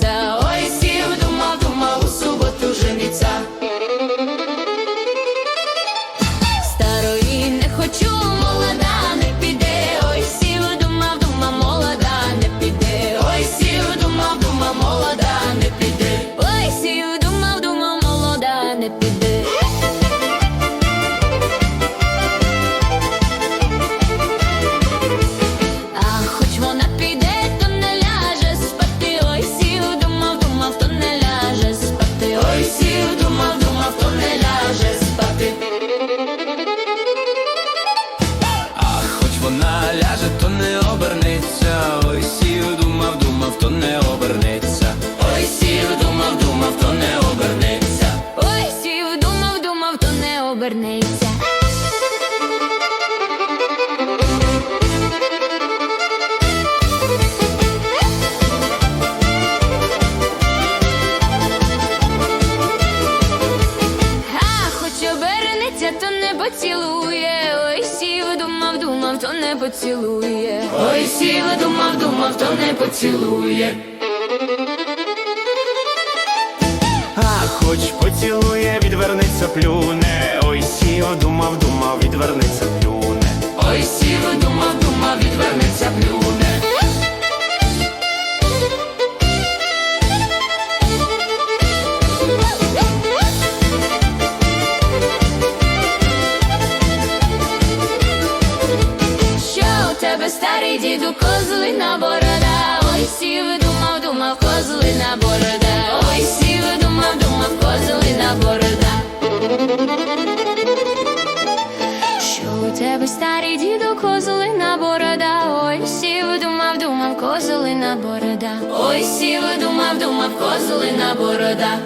tell. не обернеться. Ой, сів, думав, думав, то не обернеться. Ой, сів, думав, думав, то не обернеться. Ха, хоч обернеться, то не поцілує. Ой, сів, думав, думав, то не поцілує. Ой, сів, думав. А хоч поцілує, відвернеться, плюне. Ой, сіо, думав, думав, відвернеться, плюне. Ой, сів, думав, думав, відвернеться, плюне. Що у тебе старий діду козлина борода? Що у тебе старий діду козлина борода? Ой, сів, думав, думав, козлина борода. Ой, сів, думав, думав, козлина борода.